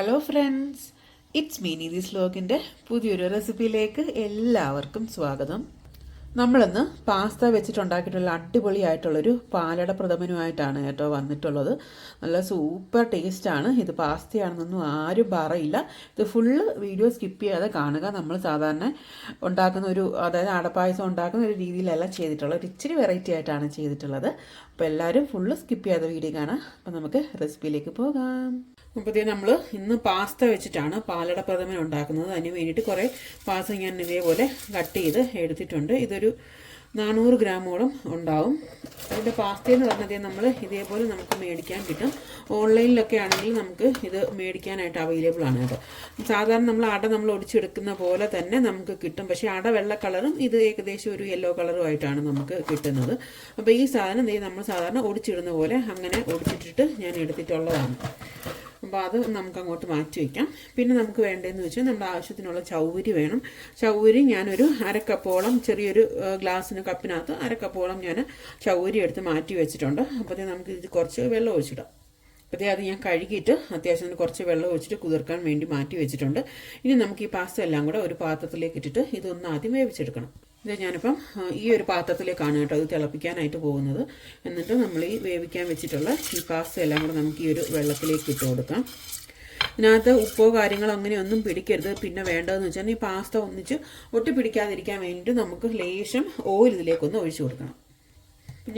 Hello friends it's Meeni this സ്ലോഗിന്റെ പുതിയൊരു റെസിപ്പിയിലേക്ക് എല്ലാവർക്കും സ്വാഗതം. നമ്മളിന്ന് പാസ്ത വെച്ചിട്ടുണ്ടാക്കിയിട്ടുള്ള അടിപൊളിയായിട്ടുള്ളൊരു പാലട പ്രഥമനുമായിട്ടാണ് കേട്ടോ വന്നിട്ടുള്ളത്. നല്ല സൂപ്പർ ടേസ്റ്റാണ് ഇത് പാസ്തയാണെന്നൊന്നും ആരും പറയില്ല. ഇത് ഫുള്ള് വീഡിയോ സ്കിപ്പ് ചെയ്യാതെ കാണുക. നമ്മൾ സാധാരണ ഉണ്ടാക്കുന്ന ഒരു അതായത് അടപ്പായസം ഉണ്ടാക്കുന്ന ഒരു രീതിയിലല്ല ചെയ്തിട്ടുള്ളത്. ഇച്ചിരി വെറൈറ്റി ആയിട്ടാണ് ചെയ്തിട്ടുള്ളത്. അപ്പോൾ എല്ലാവരും ഫുള്ള് സ്കിപ്പ് ചെയ്യാതെ വീഡിയോ കാണാം. അപ്പോൾ നമുക്ക് റെസിപ്പിയിലേക്ക് പോകാം. അപ്പോഴത്തേ നമ്മൾ ഇന്ന് പാസ്ത വെച്ചിട്ടാണ് പാലട പ്രഥമൻ ഉണ്ടാക്കുന്നത്. അതിന് വേണ്ടിയിട്ട് കുറേ പാസ്ത ഞാൻ ഇതേപോലെ കട്ട് ചെയ്ത് എടുത്തിട്ടുണ്ട്. ഇതൊരു നാനൂറ് ഗ്രാമോളം ഉണ്ടാവും. അതിന്റെ പാസ്ത എന്ന് പറഞ്ഞത് നമ്മൾ ഇതേപോലെ നമുക്ക് മേടിക്കാൻ കിട്ടും. ഓൺലൈനിലൊക്കെ ആണെങ്കിൽ നമുക്ക് ഇത് മേടിക്കാനായിട്ട് അവൈലബിൾ ആണ് കേട്ടോ സാധാരണ നമ്മൾ അട നമ്മൾ ഒടിച്ചെടുക്കുന്ന പോലെ തന്നെ നമുക്ക് കിട്ടും. പക്ഷേ അട വെള്ള കളറും ഇത് ഏകദേശം ഒരു യെല്ലോ കളറും ആയിട്ടാണ് നമുക്ക് കിട്ടുന്നത്. അപ്പോൾ ഈ സാധനം നമ്മൾ സാധാരണ ഒടിച്ചിടുന്ന പോലെ അങ്ങനെ ഒടിച്ചിട്ടിട്ട് ഞാൻ എടുത്തിട്ടുള്ളതാണ്. അപ്പോൾ അത് നമുക്ക് അങ്ങോട്ട് മാറ്റി വയ്ക്കാം പിന്നെ നമുക്ക് വേണ്ടതെന്ന് വെച്ചാൽ നമ്മുടെ ആവശ്യത്തിനുള്ള ചൗവരി വേണം. ചൗവരി ഞാനൊരു അരക്കപ്പോളം ചെറിയൊരു ഗ്ലാസ്സിന് കപ്പിനകത്ത് അരക്കപ്പോളം ഞാൻ ചൗവരി എടുത്ത് മാറ്റി വെച്ചിട്ടുണ്ട്. അപ്പോഴത്തേ നമുക്ക് ഇത് കുറച്ച് വെള്ളം ഒഴിച്ചിടാം. അപ്പോഴത്തേ അത് ഞാൻ കഴുകിയിട്ട് അത്യാവശ്യം കുറച്ച് വെള്ളം ഒഴിച്ചിട്ട് കുതിർക്കാൻ വേണ്ടി മാറ്റി വെച്ചിട്ടുണ്ട്. ഇനി നമുക്ക് ഈ പാസ്ത എല്ലാം കൂടെ ഒരു പാത്രത്തിലേക്ക് ഇട്ടിട്ട് ഇതൊന്ന് ആദ്യം വേവിച്ചെടുക്കണം. ഇത് ഞാനിപ്പം ഈ ഒരു പാത്രത്തിലേക്കാണ് കേട്ടോ അത് തിളപ്പിക്കാനായിട്ട് പോകുന്നത്. എന്നിട്ട് നമ്മൾ ഈ വേവിക്കാൻ വെച്ചിട്ടുള്ള ഈ പാസ്ത എല്ലാം കൂടെ നമുക്ക് ഈ ഒരു വെള്ളത്തിലേക്ക് ഇട്ട് കൊടുക്കാം. ഇതിനകത്ത് ഉപ്പോ കാര്യങ്ങളോ അങ്ങനെയൊന്നും പിടിക്കരുത്. പിന്നെ വേണ്ടതെന്ന് വെച്ചാൽ ഈ പാസ്ത ഒന്നിച്ച് ഒട്ടി പിടിക്കാതിരിക്കാൻ വേണ്ടിയിട്ട് നമുക്ക് ലേശം ഓയിൽ ഇതിലേക്കൊന്ന് ഒഴിച്ചു കൊടുക്കണം.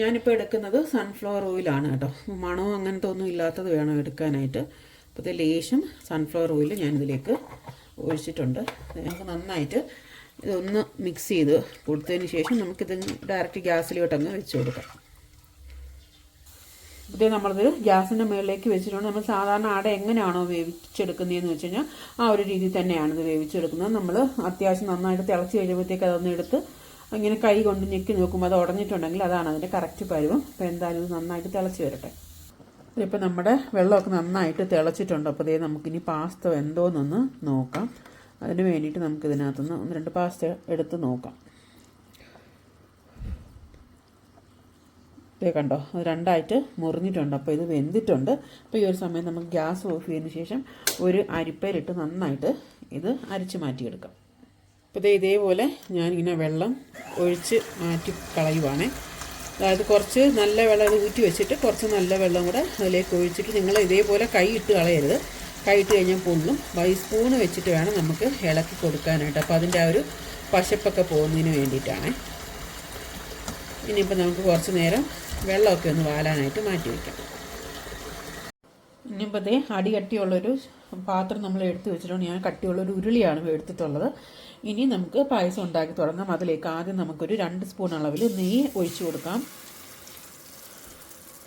ഞാനിപ്പോൾ എടുക്കുന്നത് സൺഫ്ലവർ ഓയിലാണ് കേട്ടോ. മണവും അങ്ങനത്തെ ഒന്നും ഇല്ലാത്തത് വേണം എടുക്കാനായിട്ട്. അപ്പോൾ ഇത് ലേശം സൺഫ്ലവർ ഓയിൽ ഞാനിതിലേക്ക് ഒഴിച്ചിട്ടുണ്ട്. നമുക്ക് നന്നായിട്ട് ഇതൊന്ന് മിക്സ് ചെയ്ത് കൊടുത്തതിന് ശേഷം നമുക്കിത് ഡയറക്റ്റ് ഗ്യാസിലോട്ട് അങ്ങ് വെച്ച് കൊടുക്കാം. ഇത് നമ്മളിത് ഗ്യാസിന്റെ മുകളിലേക്ക് വെച്ചിട്ടുണ്ട്. നമ്മൾ സാധാരണ അട എങ്ങനെയാണോ വേവിച്ചെടുക്കുന്നതെന്ന് വെച്ച് കഴിഞ്ഞാൽ ആ ഒരു രീതിയിൽ തന്നെയാണ് ഇത് വേവിച്ചെടുക്കുന്നത്. നമ്മൾ അത്യാവശ്യം നന്നായിട്ട് തിളച്ച് കഴിയുമ്പോഴത്തേക്ക് അതൊന്ന് എടുത്ത് ഇങ്ങനെ കൈ കൊണ്ട് ഞെക്കി നോക്കുമ്പോൾ അത് ഉടഞ്ഞിട്ടുണ്ടെങ്കിൽ അതാണ് അതിന്റെ കറക്റ്റ് പരുവം. അപ്പോൾ എന്തായാലും ഇത് നന്നായിട്ട് തിളച്ച് വരട്ടെ. ഇപ്പോൾ നമ്മുടെ വെള്ളമൊക്കെ നന്നായിട്ട് തിളച്ചിട്ടുണ്ട്. അപ്പോൾ ഇതേ നമുക്കിനി പാസ്ത എന്തോന്നൊന്ന് നോക്കാം. അതിന് വേണ്ടിയിട്ട് നമുക്ക് ഇതിനകത്തുനിന്ന് ഒന്ന് രണ്ട് പാസ്ത എടുത്ത് നോക്കാം. ഇതേ കണ്ടോ അത് രണ്ടായിട്ട് മുറിഞ്ഞിട്ടുണ്ട്. അപ്പോൾ ഇത് വെന്തിട്ടുണ്ട്. അപ്പോൾ ഈ ഒരു സമയം നമുക്ക് ഗ്യാസ് ഓഫ് ചെയ്തതിന് ശേഷം ഒരു അരിപ്പയിലിട്ട് നന്നായിട്ട് ഇത് അരിച്ച് മാറ്റിയെടുക്കാം. അപ്പോൾ ഇതേ ഇതേപോലെ ഞാനിങ്ങനെ വെള്ളം ഒഴിച്ച് മാറ്റി കളയുവാണേ. അതായത് കുറച്ച് നല്ല വെള്ളം ഇത് ഊറ്റി വെച്ചിട്ട് കുറച്ച് നല്ല വെള്ളം കൂടെ അതിലേക്ക് ഒഴിച്ചിട്ട് നിങ്ങൾ ഇതേപോലെ കൈ ഇട്ട് കളയരുത്. കൈ ഇട്ട് കഴിഞ്ഞാൽ പൊള്ളും. ബൈ സ്പൂണ് വെച്ചിട്ട് വേണം നമുക്ക് ഇളക്കി കൊടുക്കാനായിട്ട്. അപ്പോൾ അതിന്റെ ആ ഒരു പശപ്പൊക്കെ പോകുന്നതിന് വേണ്ടിയിട്ടാണേ. ഇനിയിപ്പോൾ നമുക്ക് കുറച്ച് നേരം വെള്ളമൊക്കെ ഒന്ന് വാലാനായിട്ട് മാറ്റി വയ്ക്കാം. ഇനിയിപ്പോൾ അതേ അടി കട്ടിയുള്ളൊരു പാത്രം നമ്മൾ എടുത്ത് വെച്ചിട്ടുണ്ട്. ഞാൻ കട്ടിയുള്ളൊരു ഉരുളിയാണ് എടുത്തിട്ടുള്ളത്. ഇനി നമുക്ക് പായസം ഉണ്ടാക്കി തുടങ്ങാം. അതിലേക്ക് ആദ്യം നമുക്കൊരു രണ്ട് സ്പൂൺ അളവിൽ നെയ്യ് ഒഴിച്ചു കൊടുക്കാം.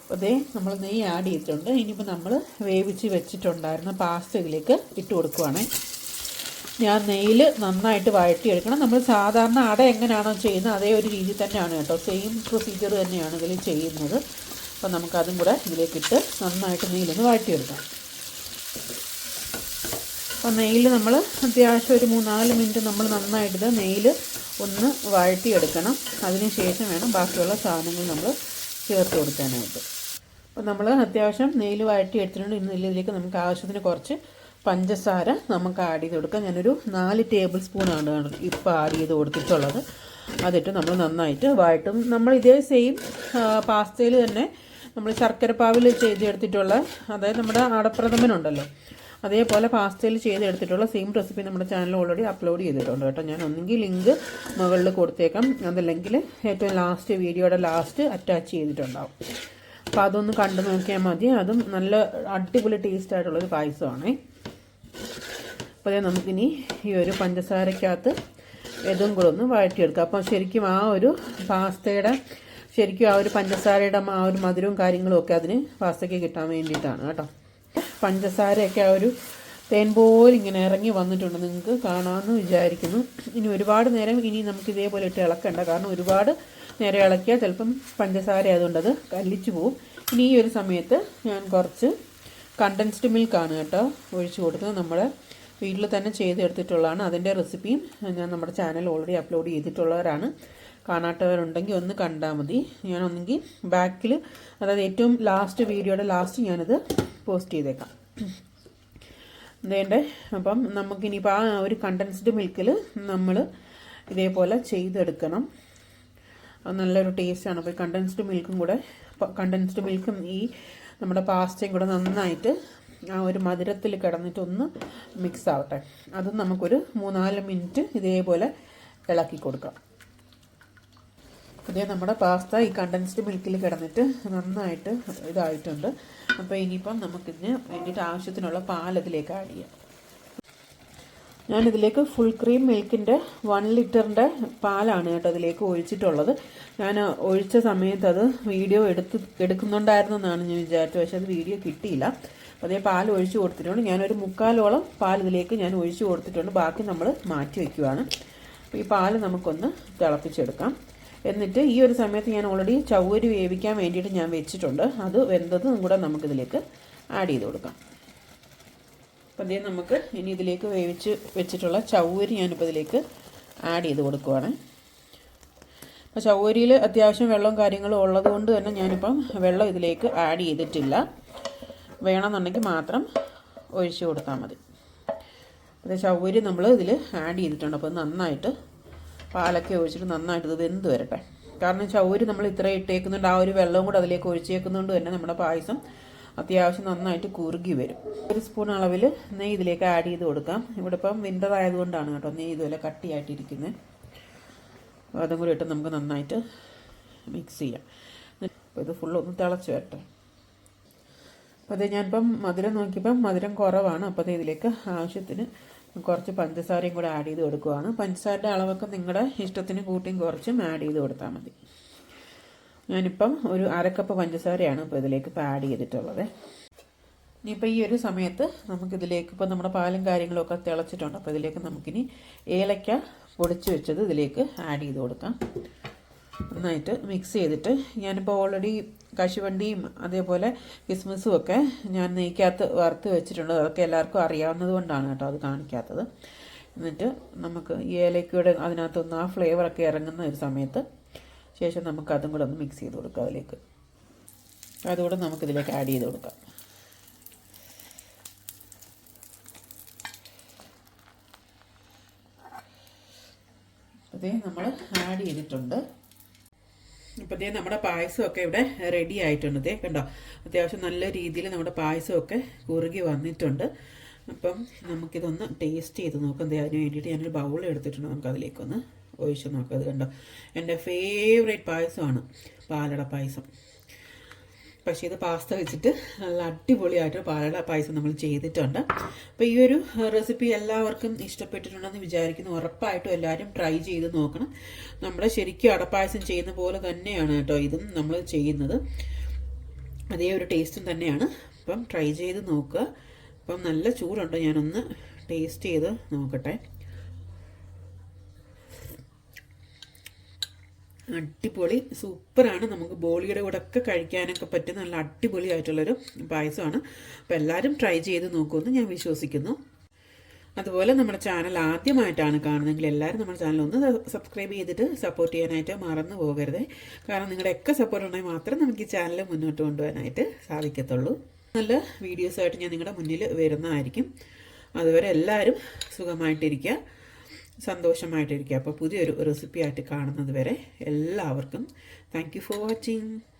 അപ്പോൾ ദേ നമ്മൾ നെയ്യ് ആഡ് ചെയ്തിട്ടുണ്ട്. ഇനിയിപ്പോൾ നമ്മൾ വേവിച്ച് വെച്ചിട്ടുണ്ടായിരുന്ന പാസ്ത ഇതിലേക്ക് ഇട്ട് കൊടുക്കുവാണേ. ഞാൻ നെയ്യിൽ നന്നായിട്ട് വഴറ്റിയെടുക്കണം. നമ്മൾ സാധാരണ അട എങ്ങനെയാണോ ചെയ്യുന്നത് അതേ ഒരു രീതി തന്നെയാണ് കേട്ടോ. സെയിം പ്രൊസീജിയർ തന്നെയാണ് ഇതിൽ ചെയ്യുന്നത്. അപ്പോൾ നമുക്കതും കൂടെ ഇതിലേക്കിട്ട് നന്നായിട്ട് നെയ്യിലൊന്ന് വഴറ്റിയെടുക്കാം. അപ്പോൾ നെയ്യിൽ നമ്മൾ അത്യാവശ്യം ഒരു മൂന്നാൽ മിനിറ്റ് നമ്മൾ നന്നായിട്ട് നെയ്യിൽ ഒന്ന് വഴറ്റിയെടുക്കണം. അതിന് ശേഷം വേണം ബാക്കിയുള്ള സാധനങ്ങൾ നമ്മൾ ചേർത്ത് കൊടുക്കാനായിട്ട്. അപ്പോൾ നമ്മൾ അത്യാവശ്യം നെയ്യിൽ വഴറ്റി എടുത്തിട്ടുണ്ട്. ഇന്ന് ഇതിലേക്ക് നമുക്ക് ആവശ്യത്തിന് കുറച്ച് പഞ്ചസാര നമുക്ക് ആഡ് ചെയ്ത് കൊടുക്കാം. ഞാനൊരു നാല് ടേബിൾ സ്പൂണാണ് ഇപ്പോൾ ആഡ് ചെയ്ത് കൊടുത്തിട്ടുള്ളത്. അതിട്ട് നമ്മൾ നന്നായിട്ട് വഴട്ടും നമ്മൾ ഇതേ സെയിം പാസ്തയിൽ തന്നെ നമ്മൾ ശർക്കരപ്പാവിൽ ചെയ്തെടുത്തിട്ടുള്ള അതായത് നമ്മുടെ ആടപ്രഥമനുണ്ടല്ലോ അതേപോലെ പാസ്തയിൽ ചെയ്തെടുത്തിട്ടുള്ള സെയിം റെസിപ്പി നമ്മുടെ ചാനൽ ഓൾറെഡി അപ്ലോഡ് ചെയ്തിട്ടുണ്ട് കേട്ടോ. ഞാൻ ഒന്നെങ്കിൽ ലിങ്ക് മുകളിൽ കൊടുത്തേക്കാം. അതല്ലെങ്കിൽ ഏറ്റവും ലാസ്റ്റ് വീഡിയോയുടെ ലാസ്റ്റ് അറ്റാച്ച് ചെയ്തിട്ടുണ്ടാവും. അപ്പോൾ അതൊന്ന് കണ്ടു നോക്കിയാൽ മതി. അതും നല്ല അടിപൊളി ടേസ്റ്റ് ആയിട്ടുള്ളൊരു പായസമാണേ. അപ്പോൾ അതേ നമുക്കിനി ഈ ഒരു പഞ്ചസാരക്കകത്ത് ഇതും കൂടെ ഒന്ന് വഴറ്റിയെടുക്കാം. അപ്പോൾ ശരിക്കും ആ ഒരു പാസ്തയുടെ ശരിക്കും ആ ഒരു പഞ്ചസാരയുടെ ആ ഒരു മധുരവും കാര്യങ്ങളും ഒക്കെ അതിന് പാസ്തയ്ക്ക് കിട്ടാൻ വേണ്ടിയിട്ടാണ് കേട്ടോ. പഞ്ചസാരയൊക്കെ ആ ഒരു തേൻ പോലെ ഇങ്ങനെ ഇറങ്ങി വന്നിട്ടുണ്ട്. നിങ്ങൾക്ക് കാണാമെന്ന് വിചാരിക്കുന്നു. ഇനി ഒരുപാട് നേരം ഇനി നമുക്ക് ഇതേപോലെ ഇട്ട് ഇളക്കണ്ട. കാരണം ഒരുപാട് നേരം ഇളക്കിയാൽ ചിലപ്പം പഞ്ചസാര ആയതുകൊണ്ട് അത് കല്ലിച്ചു പോവും. ഇനി ഈ ഒരു സമയത്ത് ഞാൻ കുറച്ച് കണ്ടൻസ്ഡ് മിൽക്കാണ് കേട്ടോ ഒഴിച്ചു കൊടുക്കുന്നത് നമ്മുടെ വീട്ടിൽ തന്നെ ചെയ്തെടുത്തിട്ടുള്ളതാണ്. അതിന്റെ റെസിപ്പിയും ഞാൻ നമ്മുടെ ചാനൽ ഓൾറെഡി അപ്ലോഡ് ചെയ്തിട്ടുള്ളവരാണ്. കാണാത്തവരുണ്ടെങ്കിൽ ഒന്ന് കണ്ടാൽ മതി. ഞാനൊന്നെങ്കിൽ ബാക്കിൽ അതായത് ഏറ്റവും ലാസ്റ്റ് വീഡിയോയുടെ ലാസ്റ്റ് ഞാനത് പോസ്റ്റ് ചെയ്തേക്കാം. എന്തേണ്ടേ അപ്പം നമുക്കിനിയിപ്പോൾ ആ ഒരു കണ്ടൻസ്ഡ് മിൽക്കിൽ നമ്മൾ ഇതേപോലെ ചെയ്തെടുക്കണം. നല്ലൊരു ടേസ്റ്റാണ് അപ്പോൾ ഈ കണ്ടൻസ്ഡ് മിൽക്കും കൂടെ കണ്ടൻസ്ഡ് മിൽക്കും ഈ നമ്മുടെ പാസ്റ്റയും കൂടെ നന്നായിട്ട് ആ ഒരു മധുരത്തിൽ കിടന്നിട്ടൊന്ന് മിക്സ് ആവട്ടെ. അതും നമുക്കൊരു മൂന്നാൽ മിനിറ്റ് ഇതേപോലെ ഇളക്കി കൊടുക്കാം. അതേ നമ്മുടെ പാസ്ത ഈ കണ്ടൻസ്ഡ് മിൽക്കിൽ കിടന്നിട്ട് നന്നായിട്ട് ഇതായിട്ടുണ്ട്. അപ്പോൾ ഇനിയിപ്പം നമുക്കിതിന് വേണ്ടിയിട്ട് ആവശ്യത്തിനുള്ള പാൽ അതിലേക്ക് ആഡ് ചെയ്യാം. ഞാനിതിലേക്ക് ഫുൾ ക്രീം മിൽക്കിന്റെ വൺ ലിറ്ററിന്റെ പാലാണ് കേട്ടോ ഇതിലേക്ക് ഒഴിച്ചിട്ടുള്ളത്. ഞാൻ ഒഴിച്ച സമയത്ത് അത് വീഡിയോ എടുത്ത് എടുക്കുന്നുണ്ടായിരുന്നു എന്നാണ് ഞാൻ വിചാരിച്ചത്. പക്ഷേ അത് വീഡിയോ കിട്ടിയില്ല. അതേ പാൽ ഒഴിച്ചു കൊടുത്തിട്ടുണ്ട്. ഞാനൊരു മുക്കാലോളം പാൽ ഇതിലേക്ക് ഞാൻ ഒഴിച്ചു കൊടുത്തിട്ടുണ്ട്. ബാക്കി നമ്മൾ മാറ്റി വയ്ക്കുവാണ് അപ്പോൾ ഈ പാൽ നമുക്കൊന്ന് തിളപ്പിച്ചെടുക്കാം. എന്നിട്ട് ഈ ഒരു സമയത്ത് ഞാൻ ഓൾറെഡി ചവ്വരി വേവിക്കാൻ വേണ്ടിയിട്ട് ഞാൻ വെച്ചിട്ടുണ്ട്. അത് വെന്തതും കൂടെ നമുക്കിതിലേക്ക് ആഡ് ചെയ്ത് കൊടുക്കാം. അപ്പം ഇതേ നമുക്ക് ഇനി ഇതിലേക്ക് വേവിച്ച് വെച്ചിട്ടുള്ള ചവ്വരി ഞാനിപ്പോൾ ഇതിലേക്ക് ആഡ് ചെയ്ത് കൊടുക്കുവാണ്. അപ്പോൾ ചവ്വരിയിൽ അത്യാവശ്യം വെള്ളവും കാര്യങ്ങളും ഉള്ളത് കൊണ്ട് തന്നെ ഞാനിപ്പം വെള്ളം ഇതിലേക്ക് ആഡ് ചെയ്തിട്ടില്ല. വേണമെന്നുണ്ടെങ്കിൽ മാത്രം ഒഴിച്ചു കൊടുത്താൽ മതി. അത് ചവ്വരി നമ്മൾ ഇതിൽ ആഡ് ചെയ്തിട്ടുണ്ട്. അപ്പോൾ നന്നായിട്ട് പാലൊക്കെ ഒഴിച്ചിട്ട് നന്നായിട്ട് ഇത് വെന്ത് വരട്ടെ. കാരണം ചവ്വരി നമ്മൾ ഇത്ര ഇട്ടേക്കുന്നുണ്ട്. ആ ഒരു വെള്ളവും കൂടെ അതിലേക്ക് ഒഴിച്ചേക്കുന്നതുകൊണ്ട് തന്നെ നമ്മുടെ പായസം അത്യാവശ്യം നന്നായിട്ട് കുറുകി വരും. ഒരു സ്പൂൺ അളവിൽ നെയ്യ് ഇതിലേക്ക് ആഡ് ചെയ്ത് കൊടുക്കാം. ഇവിടെ ഇപ്പം വിന്റർ ആയതുകൊണ്ടാണ് കേട്ടോ നെയ്യ് ഇതുപോലെ കട്ടിയായിട്ടിരിക്കുന്നത് അപ്പോൾ അതും കൂടി ഇട്ട് നമുക്ക് നന്നായിട്ട് മിക്സ് ചെയ്യാം. ഇത് ഫുള്ള് ഒന്ന് തിളച്ച് വരട്ടെ. അപ്പോൾ അത് ഞാനിപ്പം മധുരം നോക്കിയപ്പം മധുരം കുറവാണ്. അപ്പോൾ അത് ഇതിലേക്ക് ആവശ്യത്തിന് കുറച്ച് പഞ്ചസാരയും കൂടെ ആഡ് ചെയ്ത് കൊടുക്കുവാണ്. പഞ്ചസാരയുടെ അളവൊക്കെ നിങ്ങളുടെ ഇഷ്ടത്തിന് കൂട്ടിയും കുറച്ചും ആഡ് ചെയ്ത് കൊടുത്താൽ മതി. ഞാനിപ്പം ഒരു അരക്കപ്പ് പഞ്ചസാരയാണ് ഇപ്പോൾ ഇതിലേക്ക് ഇപ്പോൾ ആഡ് ചെയ്തിട്ടുള്ളത്. ഇനിയിപ്പോൾ ഈ ഒരു സമയത്ത് നമുക്കിതിലേക്ക് ഇപ്പോൾ നമ്മുടെ പാലും കാര്യങ്ങളൊക്കെ തിളച്ചിട്ടുണ്ട്. അപ്പോൾ ഇതിലേക്ക് നമുക്കിനി ഏലക്ക പൊടിച്ച് വെച്ചത് ഇതിലേക്ക് ആഡ് ചെയ്ത് കൊടുക്കാം. നന്നായിട്ട് മിക്സ് ചെയ്തിട്ട് ഞാനിപ്പോൾ ഓൾറെഡി കശുവണ്ടിയും അതേപോലെ കിസ്മിസും ഒക്കെ ഞാൻ നെയ്ക്കകത്ത് വറുത്ത് വെച്ചിട്ടുണ്ട്. അതൊക്കെ എല്ലാവർക്കും അറിയാവുന്നത് കൊണ്ടാണ് കേട്ടോ അത് കാണിക്കാത്തത്. എന്നിട്ട് നമുക്ക് ഈ ഏലക്കയുടെ അതിനകത്തൊന്ന് ആ ഫ്ലേവറൊക്കെ ഇറങ്ങുന്ന ഒരു സമയത്ത് ശേഷം നമുക്ക് അതും കൂടെ ഒന്ന് മിക്സ് ചെയ്ത് കൊടുക്കാം അതിലേക്ക്. അതുകൂടെ നമുക്കിതിലേക്ക് ആഡ് ചെയ്ത് കൊടുക്കാം. അതേ നമ്മൾ ആഡ് ചെയ്തിട്ടുണ്ട്. അപ്പോൾ ഇതേ നമ്മുടെ പായസമൊക്കെ ഇവിടെ റെഡി ആയിട്ടുണ്ട്. ഇതേ കണ്ടോ? അത്യാവശ്യം നല്ല രീതിയിൽ നമ്മുടെ പായസമൊക്കെ കുറുകി വന്നിട്ടുണ്ട്. അപ്പം നമുക്കിതൊന്ന് ടേസ്റ്റ് ചെയ്ത് നോക്കാം. അതിന് വേണ്ടിയിട്ട് ഞാനൊരു ബൗൾ എടുത്തിട്ടുണ്ട്. നമുക്കതിലേക്കൊന്ന് ഒഴിച്ച് നോക്കാം അത് കണ്ടോ? എന്റെ ഫേവറേറ്റ് പായസമാണ് പാലട പായസം. പക്ഷേ ഇത് പാസ്ത വെച്ചിട്ട് നല്ല അടിപൊളിയായിട്ട് പാലട പായസം നമ്മൾ ചെയ്തിട്ടുണ്ട്. അപ്പോൾ ഈ ഒരു റെസിപ്പി എല്ലാവർക്കും ഇഷ്ടപ്പെട്ടിട്ടുണ്ടെന്ന് വിചാരിക്കുന്നു. ഉറപ്പായിട്ടും എല്ലാവരും ട്രൈ ചെയ്ത് നോക്കണം. നമ്മുടെ ശരിക്കും അടപ്പായസം ചെയ്യുന്ന പോലെ തന്നെയാണ് കേട്ടോ ഇതും നമ്മൾ ചെയ്യുന്നത്. അതേ ഒരു ടേസ്റ്റും തന്നെയാണ്. അപ്പം ട്രൈ ചെയ്ത് നോക്കുക. അപ്പം നല്ല ചൂടുണ്ട്. ഞാനൊന്ന് ടേസ്റ്റ് ചെയ്ത് നോക്കട്ടെ. അടിപൊളി സൂപ്പറാണ്. നമുക്ക് ബോളിയുടെ കൂടെ ഒക്കെ കഴിക്കാനൊക്കെ പറ്റുന്ന നല്ല അടിപൊളിയായിട്ടുള്ളൊരു പായസമാണ്. അപ്പോൾ എല്ലാവരും ട്രൈ ചെയ്ത് നോക്കുമെന്ന് ഞാൻ വിശ്വസിക്കുന്നു. അതുപോലെ നമ്മുടെ ചാനൽ ആദ്യമായിട്ടാണ് കാണുന്നതെങ്കിൽ എല്ലാവരും നമ്മുടെ ചാനൽ ഒന്ന് സബ്സ്ക്രൈബ് ചെയ്തിട്ട് സപ്പോർട്ട് ചെയ്യാനായിട്ട് മറന്നു പോകരുത്. കാരണം നിങ്ങളുടെയൊക്കെ സപ്പോർട്ട് ഉണ്ടെങ്കിൽ മാത്രം നമുക്ക് ഈ ചാനൽ മുന്നോട്ട് കൊണ്ടുപോകാനായിട്ട് സാധിക്കത്തുള്ളൂ. നല്ല വീഡിയോസായിട്ട് ഞാൻ നിങ്ങളുടെ മുന്നിൽ വരുന്നതായിരിക്കും. അതുവരെ എല്ലാവരും സുഖമായിട്ടിരിക്കുക. സന്തോഷമായിട്ടിരിക്കുക. അപ്പോൾ പുതിയൊരു റെസിപ്പി ആയിട്ട് കാണുന്നത് വരെ എല്ലാവർക്കും താങ്ക് ഫോർ വാച്ചിങ്